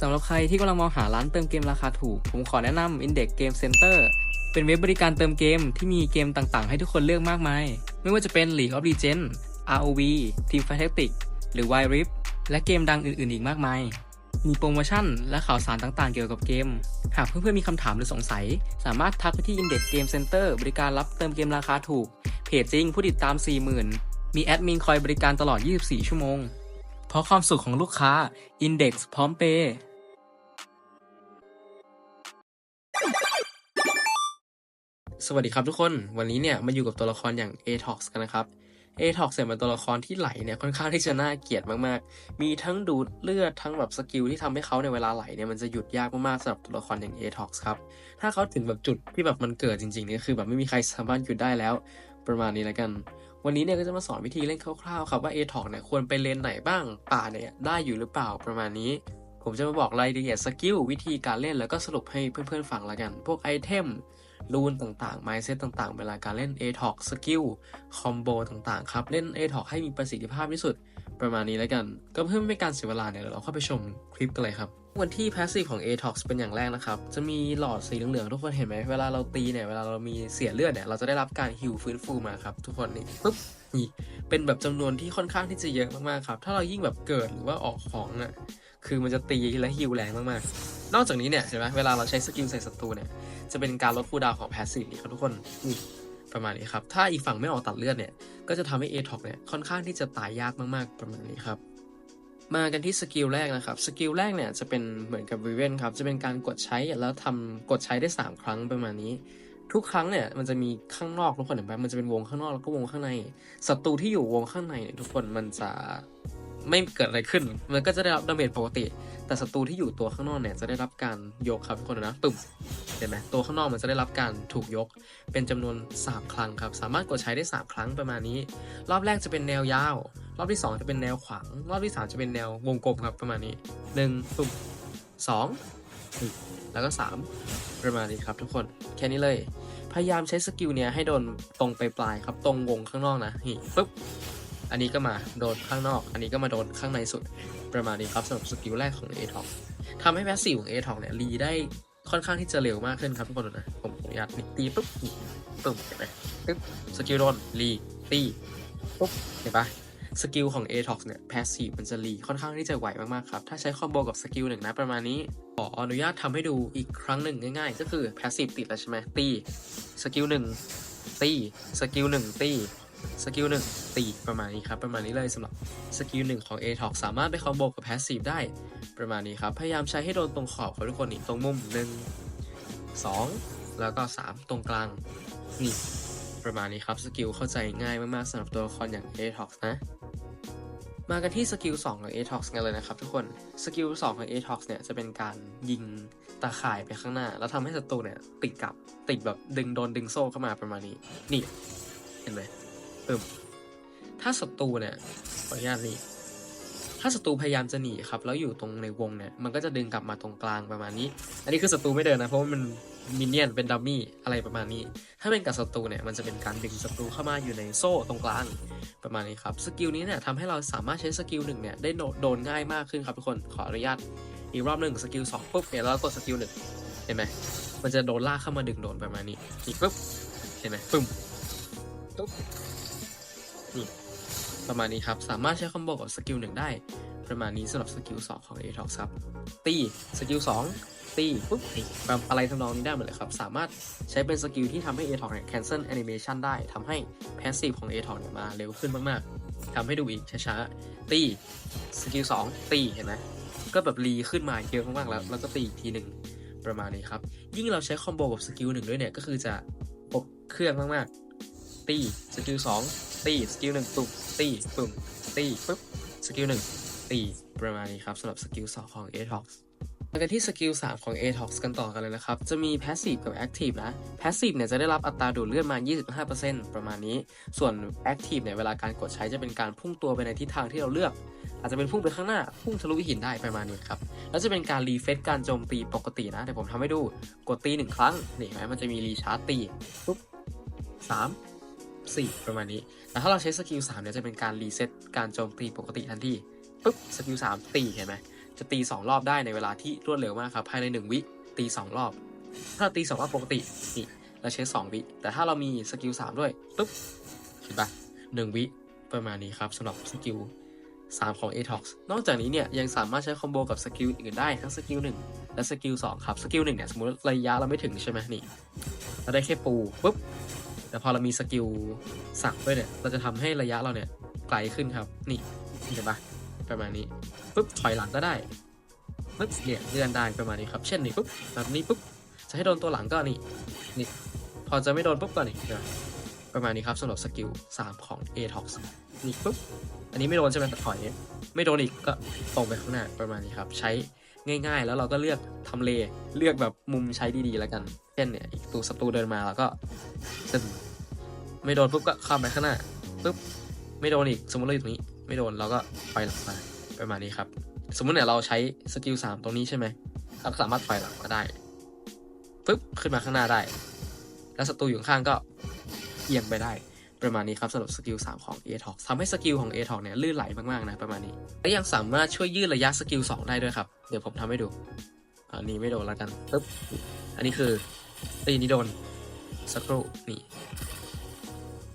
สำหรับใครที่กำลังมองหาร้านเติมเกมราคาถูก ผมขอแนะนำ Index Game Center เป็นเว็บบริการเติมเกมที่มีเกมต่างๆ ให้ทุกคนเลือกมากมาย ไม่ว่าจะเป็น League of Legends ROV Teamfight Tactics หรือ Wild Rift และเกมดังอื่นๆ อีกมากมาย มีโปรโมชั่นและข่าวสารต่างๆ เกี่ยวกับเกม หากเพื่อนๆ มีคำถามหรือสงสัย สามารถทักไปที่ Index Game Center บริการรับเติมเกมราคาถูก เพจจริงผู้ติดตาม 40,000 มีแอดมินคอยบริการตลอด 24 ชั่วโมง เพราะความสุขของลูกค้า Index พร้อมเปย์ สวัสดีครับทุกคน วันนี้เนี่ยมาอยู่กับตัวละครอย่าง Atox กันนะครับ Atox เนี่ยเป็นตัวละครที่ไหลเนี่ยค่อนข้างที่จะน่าเกลียดมากๆ มีทั้งดูดเลือดทั้งแบบสกิลที่ทำให้เขาในเวลาไหลเนี่ยมันจะหยุดยากมากๆสำหรับตัวละครอย่าง Atox ครับ ถ้าเขาถึงแบบจุดที่แบบมันเกิดจริงๆเนี่ยคือแบบไม่มีใครสามารถหยุดได้แล้ว ประมาณนี้แล้วกัน วันนี้เนี่ยก็จะมาสอนวิธีเล่นคร่าวๆครับว่า Atox เนี่ยควรไปเลนไหนบ้าง ป่าเนี่ยได้อยู่หรือเปล่าประมาณนี้ผมจะมาบอกรายละเอียดสกิลวิธีการเล่นแล้วก็สรุปให้เพื่อนๆฟังละกัน พวกไอเทม รูนต่างๆ mindset ต่างๆ เวลาการเล่น ATOX สกิลคอมโบต่างๆ ครับ เล่น ATOX ให้มีประสิทธิภาพที่สุด ประมาณนี้แล้วกัน ก็เพื่อไม่เป็นการเสียเวลาเนี่ยเราเข้าไปชมคลิปกันเลยครับวันที่ passive ของ ATOX เป็นอย่างแรกนะครับ จะมีหลอดสีเหลืองๆทุกคนเห็นไหม เวลาเราตีเนี่ย เวลาเรามีเสียเลือดเนี่ย เราจะได้รับการฮิวฟื้นฟูมาครับ ทุกคนนี่ปุ๊บนี่เป็นแบบจำนวนที่ค่อนข้างที่จะเยอะมากๆครับ ถ้าเรายิ่งแบบเกิดหรือว่าออกของอะ คือมันจะตีและฮิวแรงมากๆ นอกจากนี้เนี่ยเห็นไหมเวลาเราใช้สกิลใส่ศัตรูเนี่ย จะเป็นการลดคูลดาวน์ของ passive นี่ครับทุกคนนี่ประมาณนี้ครับ ถ้าอีกฝั่งไม่ออกตัดเลือดเนี่ย ก็จะทำให้ ATOX เนี่ยค่อนข้างที่จะตายยากมากๆ ประมาณนี้ครับ มากันที่สกิลแรกนะครับ สกิลแรกเนี่ยจะเป็นเหมือนกับ v ิเวนครับ จะเป็นการกดใช้แล้วทำกดใช้ได้ 3 ครั้งประมาณนี้ ทุกครั้งเนี่ยมันจะมีข้างนอกทุกคนเห็นไหมมันจะเป็นวงข้างนอกแล้วก็วงข้างใน ศัตรูที่อยู่วงข้างในเนี่ยทุกคนมันจะไม่เกิดอะไรขึ้น มันก็จะได้รับดาเมจปกติ แต่ศัตรูที่อยู่ตัวข้างนอกเนี่ยจะได้รับการยกครับทุกคนนะปึ้มเห็นไหมตัวข้างนอกมันจะได้รับการถูกยก เป็นจำนวน 3 ครั้งครับ สามารถกดใช้ได้ 3 ครั้งประมาณนี้ รอบแรกจะเป็นแนวยาว รอบที่ 2 จะเป็นแนวขวางรอบที่ 3 จะเป็นแนววงกลมครับประมาณนี้1ปุ่ม2นี่แล้วก็ 3 ประมาณนี้ครับทุกคนแค่นี้เลย พยายามใช้สกิลเนี้ยให้โดนตรงไปปลายครับตรงวงข้างนอกนะนี่ปุ๊บ อันนี้ก็มาโดนข้างนอก อันนี้ก็มาโดนข้างในสุดประมาณนี้ครับสำหรับสกิลแรกของ a t o ทำให้แพสซีฟของ a t o เนี่ยรีได้ค่อนข้างที่จะเร็วมากขึ้นครับทุกคนนะผมขออนุญาตตีปุ๊บปุ๊บเห็นไหมปุ๊บสกิลโดนรีตีปุ๊บเห็นปะสกิลของ a t o เนี่ยแพสซีฟมันจะรีค่อนข้างที่จะไหวมากๆครับ ถ้าใช้คอมโบกับสกิลหนึ่งนะประมาณนี้ ขออนุญาตทำให้ดูอีกครั้งหนึ่งง่ายๆ ก็คือแพสซีฟติดแล้วใช่ไหมตี สกิลหนึ่งตี สกิลหนึ่งตี สกิลหนึ่งตีประมาณนี้ครับ ประมาณนี้เลยสำหรับสกิลหนึ่งของ a t o สามารถไปคอมโบกับ Passive ได้ประมาณนี้ครับ พยายามใช้ให้โดนตรงขอบครับทุกคนนี่ตรงมุม1 2แล้วก็3ตรงกลางนี่ประมาณนี้ครับสกิลเข้าใจง่ายมากๆสำหรับตัวละครอย่าง a t o นะ มากันที่สกิล2ของ a t o กันเลยนะครับทุกคนสกิล2ของ a t o เนี่ยจะเป็นการยิงตาข่ายไปข้างหน้า แล้วทำให้ศัตรูเนี่ยติดกับติดแบบดึงโดนดึงโซ่เข้ามาประมาณนี้ นี่เห็นไหม ปึ้มถ้าศัตรูเนี่ยขออนุญาตนี่ถ้าศัตรูพยายามจะหนีครับ แล้วอยู่ตรงในวงเนี่ย มันก็จะดึงกลับมาตรงกลางประมาณนี้ อันนี้คือศัตรูไม่เดินนะ เพราะว่ามันมินเนี่ยนเป็นดัมมี่อะไรประมาณนี้ ถ้าเป็นกับศัตรูเนี่ย มันจะเป็นการดึงศัตรูเข้ามาอยู่ในโซ่ตรงกลางประมาณนี้ครับ สกิลนี้เนี่ยทำให้เราสามารถใช้สกิลหนึ่งเนี่ยได้โดนง่ายมากขึ้นครับทุกคน ขออนุญาตอีกรอบหนึ่งสกิลสองปุ๊บเนี่ยเรากดสกิลหนึ่งเห็นไหมมันจะโดนลากเข้ามาดึงโดนประมาณนี้นี่ปุ๊บเห็นไหมปึ้มปุ๊บ นี่ประมาณนี้ครับ สามารถใช้คอมโบกับสกิลหนึ่งได้ ประมาณนี้สำหรับสกิล2ของ a t o x ครับ ตี สกิล2ตีปุ๊บตีแบบอะไรทำนองนี้ได้หมดเลยครับ สามารถใช้เป็นสกิลที่ทำให้ a t o x เนี่ย cancel animation ได้ทำให้ passive ของ a t o x เนี่ยมาเร็วขึ้นมากๆทำให้ดูอีกช้าๆ ตี สกิล2ตีเห็นไหมก็แบบรีขึ้นมาเยอะมากๆแล้ว แล้วก็ตีอีกทีหนึ่งประมาณนี้ครับ ยิ่งเราใช้คอมโบกับสกิลหนึ่งด้วยเนี่ย ก็คือจะครบเครื่องมากๆ ตี สกิล2 ตีสกิลหนึ่งตุ่มตีปุ่มตีปุ๊บสกิลหนึ่งตีประมาณนี้ครับสำหรับสกิล2ของ a t o x มากันที่สกิล3ของ a t o x กันต่อกันเลยนะครับ จะมี Passive กับ Active นะ Passive เนี่ยจะได้รับอัตราดูดเลือดมา 25%ประมาณนี้ ส่วน Active เนี่ยเวลาการกดใช้จะเป็นการพุ่งตัวไปในทิศทางที่เราเลือก อาจจะเป็นพุ่งไปข้างหน้า พุ่งทะลุหินได้ประมาณนี้ครับ แล้วจะเป็นการรีเฟซการโจมตีปกตินะ เดี๋ยวผมทำให้ดู กดตีหนึ่งครั้ง นี่เห็นไหมมันจะมีรีชาร์จตีปุ๊บสาม สี่ประมาณนี้ แต่ถ้าเราใช้สกิล3เนี่ยจะเป็นการรีเซ็ตการโจมตีปกติทันทีปุ๊บสกิล3ตีเห็นไหมจะตี 2 รอบได้ในเวลาที่รวดเร็วมากครับภายใน 1 วิตี 2 รอบ ถ้าตี 2 รอบปกตินี่เราใช้ 2 วิ แต่ถ้าเรามีสกิล3ด้วยปุ๊บเห็นปะ1 วิประมาณนี้ครับสำหรับสกิล3 ของ Atox นอกจากนี้เนี่ยยังสามารถใช้คอมโบกับสกิลอื่นได้ทั้งสกิล1และสกิล2ครับ สกิล1เนี่ยสมมติระยะเราไม่ถึงใช่ไหมนี่ เราได้แค่ปูปุ๊บ แต่พอเรามีสกิลสักด้วยเนี่ย เราจะทำให้ระยะเราเนี่ยไกลขึ้นครับ นี่เห็นปะประมาณนี้ปุ๊บถอยหลังก็ได้ปุ๊บเนี่ยเลื่อนได้ประมาณนี้ครับ เช่นนี่ปุ๊บแบบนี้ปุ๊บจะให้โดนตัวหลังก็นี่นี่พอจะไม่โดนปุ๊บก็นี่นะประมาณนี้ครับสำหรับสกิล3ของ Atox นี่ปุ๊บอันนี้ไม่โดนใช่ไหมแต่ถอยไม่โดนอีกก็ตรงไปข้างหน้าประมาณนี้ครับ ใช้ง่ายๆ แล้วเราก็เลือกทำเลเลือกแบบมุมใช้ดีๆแล้วกัน เช่นเนี่ยอีกตัวศัตรูเดินมาแล้วก็ซึม ไม่โดนปุ๊บก็ข้ามไปข้างหน้าปุ๊บไม่โดนอีกสมมติเราอยู่ตรงนี้ ไม่โดนเราก็ไปหลังมาประมาณนี้ครับ สมมติเนี่ยเราใช้สกิลสามตรงนี้ใช่ไหมเราสามารถไปหลังมาได้ปุ๊บขึ้นมาข้างหน้าได้ แล้วศัตรูอยู่ข้างก็เอียงไปได้ประมาณนี้ครับสำหรับสกิล 3 ของ a t o x ทำให้สกิลของ a t o x เนี่ยลื่นไหลมากๆนะประมาณนี้ และยังสามารถช่วยยืดระยะสกิล 2 ได้ด้วยครับ เดี๋ยวผมทำให้ดู อันนี้ไม่โดนแล้วกันปึ๊บ อันนี้คือตีนี้โดนสักครู่นี่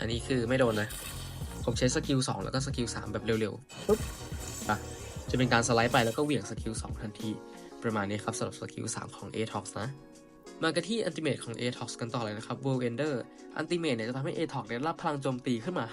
อันนี้คือไม่โดนนะ ผมใช้สกิล2แล้วก็สกิล3แบบเร็วๆปึ๊บอะจะเป็นการสไลด์ไปแล้วก็เหวี่ยงสกิล2ทันที ประมาณนี้ครับสำหรับสกิล3ของ a t o x นะ มากันที่อันติเมทของ Atox กันต่อเลยนะครับ World Ender อันติเมทเนี่ยจะทำให้ Atox ได้รับพลังโจมตีขึ้นมา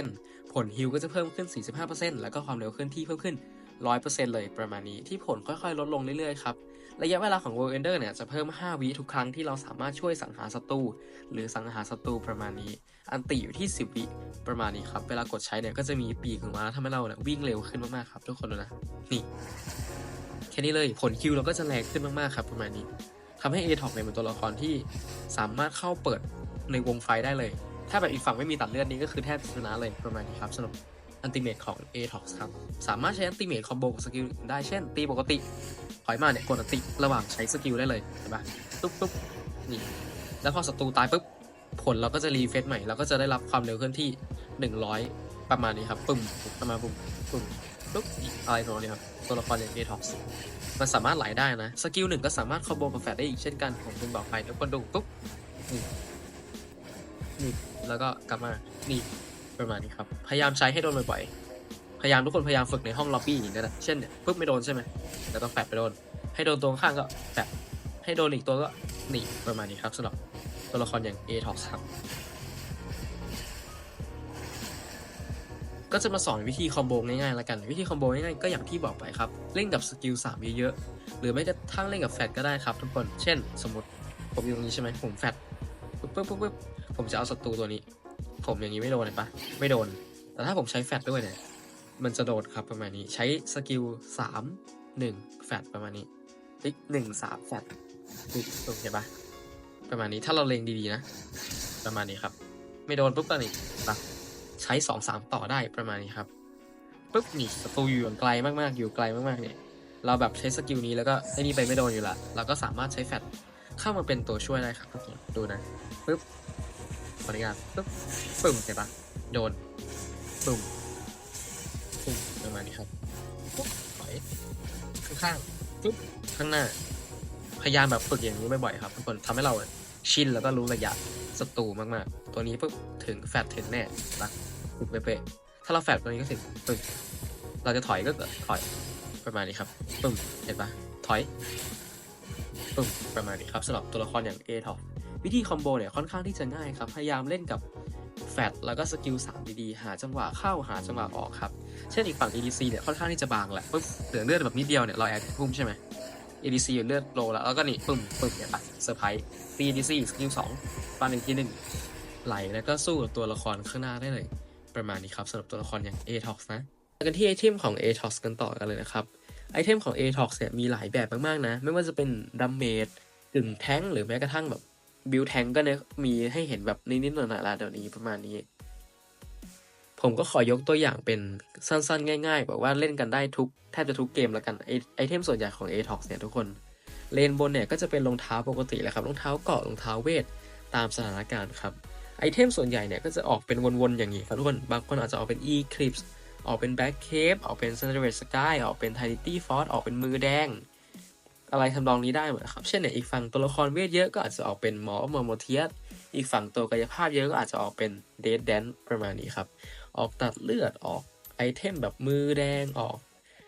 50%ผลฮิลก็จะเพิ่มขึ้น 45%แล้วก็ความเร็วเคลื่อนที่เพิ่มขึ้น 100%เลยประมาณนี้ที่ผลค่อยๆ ลดลงเรื่อยๆครับ ระยะเวลาของ World Ender เนี่ยจะเพิ่ม 5 วิทุกครั้งที่เราสามารถช่วยสังหารศัตรูหรือสังหารศัตรูประมาณนี้ อันติอยู่ที่ 10 วิประมาณนี้ครับ เวลากดใช้เนี่ยก็จะมีปีกของมาทำให้เราเนี่ยวิ่งเร็วขึ้นมากๆครับทุกคนดูนะ นี่แค่นี้เลยผลคิวเราก็จะแรงขึ้นมากๆครับประมาณนี้ทำให้ a t o เนี่ยเป็นตัวละครที่สามารถเข้าเปิดในวงไฟได้เลย ถ้าแบบอีกฝั่งไม่มีตัดเลือดนี้ก็คือแทบชนะเลยประมาณนี้ครับสำหรับ อันติเมทของ a t o ครับ สามารถใช้อันติเมทคอมโบกับสกิลได้เช่น ตีปกติถอยมาเนี่ยกดอันติระหว่างใช้สกิลได้เลยเห็นปะตุ๊บตุ๊บนี่ แล้วพอศัตรูตายปุ๊บ ผลเราก็จะรีเฟซใหม่ เราก็จะได้รับความเร็วเคลื่อนที่ 100 ประมาณนี้ครับ ปึ้มประมาณปึ้มปึ้มปุ๊บอะไรประมาณนี้ครับตัวละครอย่าง a t o มันสามารถไหลได้นะ สกิลหนึ่งก็สามารถคอมโบกับแฟดได้อีกเช่นกันผมเพิ่งบอกไปทุกคนดูปุ๊บนี่นี่แล้วก็กลับมานี่ ประมาณนี้ครับ พยายามใช้ให้โดนบ่อยๆ พยายามทุกคนพยายามฝึกในห้องล็อบบี้อย่างนี้นะเช่นเนี่ยปุ๊บไม่โดนใช่ไหมแล้วก็แฟดไปโดน ให้โดนตัวข้างก็แฟดให้โดนอีกตัวก็หนีประมาณนี้ครับสำหรับตัวละครอย่าง a t o x ครับก็จะมาสอนวิธีคอมโบง่ายๆแล้วกัน วิธีคอมโบง่ายๆก็อย่างที่บอกไปครับ เล่นกับสกิล3เยอะๆ หรือไม่กระทั่งเล่นกับแฟดก็ได้ครับทุกคน เช่น สมมติผมอยู่ตรงนี้ใช่ไหมผมแฟดปุ๊บปุ๊บปุ๊บปุ๊บผมจะเอาศัตรูตัวนี้ ผมอย่างนี้ไม่โดนเลยปะไม่โดน แต่ถ้าผมใช้แฟดด้วยเนี่ย มันจะโดนครับประมาณนี้ ใช้สกิล3 1แฟดประมาณนี้ติ๊กหนึ่งสามแฟดติ๊กตรงเห็นปะประมาณนี้ถ้าเราเลงดีๆนะ ประมาณนี้ครับ ไม่โดนปุ๊บก็นี่ปะใช้สองสามต่อได้ประมาณนี้ครับปุ๊บนี่ศัตรูอยู่ไกลมากๆอยู่ไกลมากๆเนี่ย เราแบบใช้สกิลนี้แล้วก็ไอ้นี่ไปไม่โดนอยู่ละเราก็สามารถใช้แฟดเข้ามาเป็นตัวช่วยได้ครับดูนะปุ๊บ ขออนุญาตปุ๊บปึ้มเห็นปะโดนปึ้มปึ้มประมาณนี้ครับปุ๊บถอยข้างๆปุ๊บข้างหน้า พยายามแบบฝึกอย่างนี้บ่อยๆครับทุกคนทำให้เราชินแล้วก็รู้ระยะศัตรูมากๆ ตัวนี้ปุ๊บถึงแฟดถึงแน่ปะปุ๊บเป๊ะๆถ้าเราแฟดตัวนี้ก็ถึงปึ้งเราจะถอยก็ถอยประมาณนี้ครับปึ้มเห็นปะถอยปึ้มประมาณนี้ครับสำหรับตัวละครอย่าง a t o วิธีคอมโบเนี่ยค่อนข้างที่จะง่ายครับ พยายามเล่นกับแฟดแล้วก็สกิล3ดีๆ หาจังหวะเข้าหาจังหวะออกครับ เช่นอีกฝั่ง EDC เนี่ยค่อนข้างที่จะบางแหละปุ๊บเหลือเลือดแบบนิดเดียวเนี่ยเราแอดพุ่มใช่ไหม ADC เลือดโลแล้วแล้วก็นี่ปึ้มปึ้มเนี่ยปเซอร์ไพรส์ตี ADC สกิลสองฟันหนึ่งทีหนึ่งไหลแล้วก็สู้กับตัวละครข้างหน้าได้เลย ประมาณนี้ครับสำหรับตัวละครอย่าง Atox นะมากันที่ไอเทมของ Atox กันต่อกันเลยนะครับไอเทมของ Atox เนี่ยมีหลายแบบมากๆนะ ไม่ว่าจะเป็นดัมเมจกึ่งแท้งหรือแม้กระทั่งแบบ บิลแทงก็เนี่ยมีให้เห็นแบบนิดๆหน่อยๆละเดี๋ยวนี้ประมาณนี้ ผมก็ขอยกตัวอย่างเป็นสั้นๆ ง่ายๆ แบบว่าเล่นกันได้ทุกแทบจะทุกเกมแล้วกันไอไอเทมส่วนใหญ่ของ Atox เนี่ยทุกคนเลนบนเนี่ยก็จะเป็นรองเท้าปกติแหละครับรองเท้าเกาะรองเท้าเวทตามสถานการณ์ครับไอเทมส่วนใหญ่เนี่ยก็จะออกเป็นวนๆอย่างนี้ครับทุกคนบางคนอาจจะออกเป็น Eclipse ออกเป็นแบ็คเคปออกเป็น c e n t r a l Sky ออกเป็น Trinity Force ออกเป็นมือแดง อะไรทำนองนี้ได้เหมดครับ เช่นเนี่ยอีกฝั่งตัวละครเวทเยอะก็อาจจะออกเป็นหมอเมอร์โมเทียสอีกฝั่งตัวกายภาพเยอะก็อาจจะออกเป็นเดดแดนประมาณนี้ครับ ออกตัดเลือดออกไอเทมแบบมือแดงออก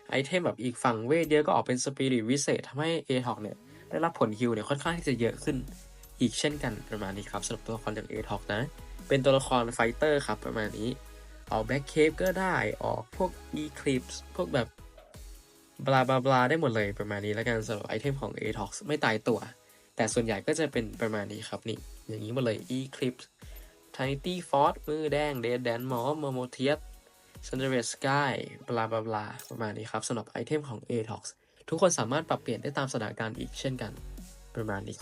ไอเทมแบบอีกฝั่งเวทเยอะก็ออกเป็นสปิริตวิเศษทำให้เอทอกเนี่ยได้รับผลฮิวเนี่ยค่อนข้างที่จะเยอะขึ้นอีกเช่นกันประมาณนี้ครับสำหรับตัวละครอย่างเอทอกนะ เป็นตัวละครไฟเตอร์ครับประมาณนี้ ออกแบ็คเคปก็ได้ออกพวก Eclipse พวกแบบ บลาบลาบลาได้หมดเลยประมาณนี้แล้วกันสำหรับไอเทมของ Atox ไม่ตายตัว แต่ส่วนใหญ่ก็จะเป็นประมาณนี้ครับนี่ อย่างนี้หมดเลย Eclipse Tiny Force มือแดง Dead Dan หมอมโมเทียส c e n t r a l Sky บลาบลาบลาประมาณนี้ครับสำหรับไอเทมของ Atox ทุกคนสามารถปรับเปลี่ยนได้ตามสถานการณ์อีกเช่นกันประมาณนี้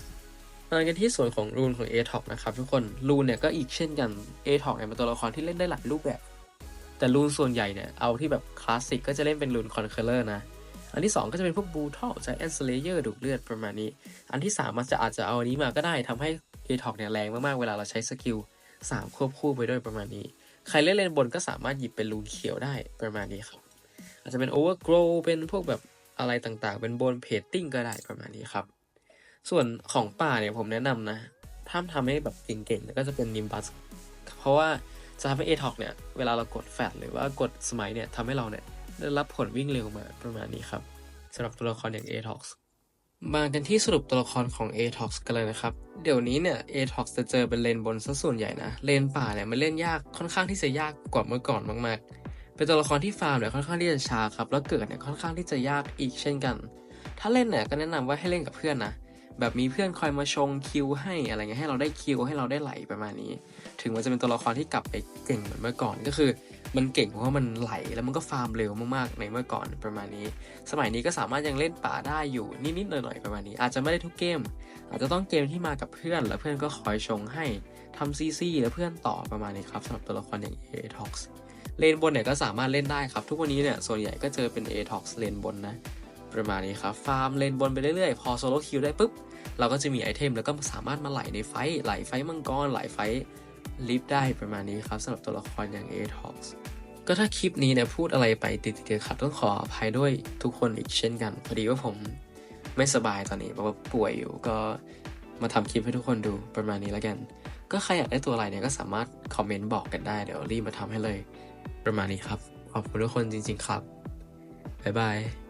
มากันที่ส่วนของรูนของ a t o กนะครับทุกคนรูนเนี่ยก็อีกเช่นกัน a t o กเนี่ยเป็นตัวละครที่เล่นได้หลายรูปแบบ แต่รูนส่วนใหญ่เนี่ยเอาที่แบบคลาสสิกก็จะเล่นเป็นรูนคอนเคอร์เลอร์นะ อันที่ 2 ก็จะเป็นพวกบูทัลใจแอนสเลเยอร์ดูดเลือดประมาณนี้ อันที่ 3 มันจะอาจจะเอาอันนี้มาก็ได้ทำให้ a t o กเนี่ยแรงมากๆ เวลาเราใช้สกิล3ควบคู่ไปด้วยประมาณนี้ ใครเล่นเลนบนก็สามารถหยิบเป็นรูนเขียวได้ประมาณนี้ครับ อาจจะเป็นโอเวอร์โกลเป็นพวกแบบอะไรต่างๆ เป็นบนเพจติ้งก็ได้ประมาณนี้ครับ ส่วนของป่าเนี่ยผมแนะนำนะถ้าทำให้แบบเก่งๆ ก็จะเป็นนิมบัส เพราะว่าจะทำให้เอท็อกเนี่ย เวลาเรากดแฟดหรือว่ากดสมัยเนี่ยทำให้เราเนี่ย ได้รับผลวิ่งเร็วมาประมาณนี้ครับสำหรับตัวละครอย่าง a t o x มากันที่สรุปตัวละครของ a t o x กันเลยนะครับ เดี๋ยวนี้เนี่ย a t o x จะเจอเป็นเลนบนซะส่วนใหญ่นะ เลนป่าเนี่ยมันเล่นยากค่อนข้างที่จะยากกว่าเมื่อก่อนมากๆ เป็นตัวละครที่ฟาร์มเนี่ยค่อนข้างที่จะช้าครับ แล้วเกิดเนี่ยค่อนข้างที่จะยากอีกเช่นกัน ถ้าเล่นเนี่ยก็แนะนำว่าให้เล่นกับเพื่อนนะ แบบมีเพื่อนคอยมาชงคิวให้อะไรเงี้ยให้เราได้คิวให้เราได้ไหลประมาณนี้ ถึงมันจะเป็นตัวละครที่กลับไปเก่งเหมือนเมื่อก่อนก็คือ มันเก่งเพราะมันไหลแล้วมันก็ฟาร์มเร็วมากๆในเมื่อก่อนประมาณนี้ สมัยนี้ก็สามารถยังเล่นป่าได้อยู่นิดๆหน่อยๆประมาณนี้ อาจจะไม่ได้ทุกเกม อาจจะต้องเกมที่มากับเพื่อน แล้วเพื่อนก็คอยชงให้ทำซีซีแล้วเพื่อนต่อประมาณนี้ครับสำหรับตัวละครอย่าง a t o x เลนบนเนี่ยก็สามารถเล่นได้ครับ ทุกวันนี้เนี่ยส่วนใหญ่ก็เจอเป็น a t o x เลนบนนะประมาณนี้ครับฟาร์มเลนบนไปเรื่อยๆ พอโซโลคิวได้ปุ๊บเราก็จะมีไอเทมแล้วก็สามารถมาไหลในไฟไหลไฟมังกรไหลไฟ ลิฟได้ประมาณนี้ครับสำหรับตัวละครอย่าง a t o x ก็ถ้าคลิปนี้เนี่ยพูดอะไรไปติดติดขัดต้องขออภัยด้วยทุกคนอีกเช่นกันพอดีว่าผมไม่สบายตอนนี้เพราะว่าป่วยอยู่ก็มาทำคลิปให้ทุกคนดูประมาณนี้แล้วกัน ก็ใครอยากได้ตัวอะไรเนี่ยก็สามารถคอมเมนต์บอกกันได้เดี๋ยวรีบมาทำให้เลย ประมาณนี้ครับ ขอบคุณทุกคนจริง ๆ ครับบ๊ายบาย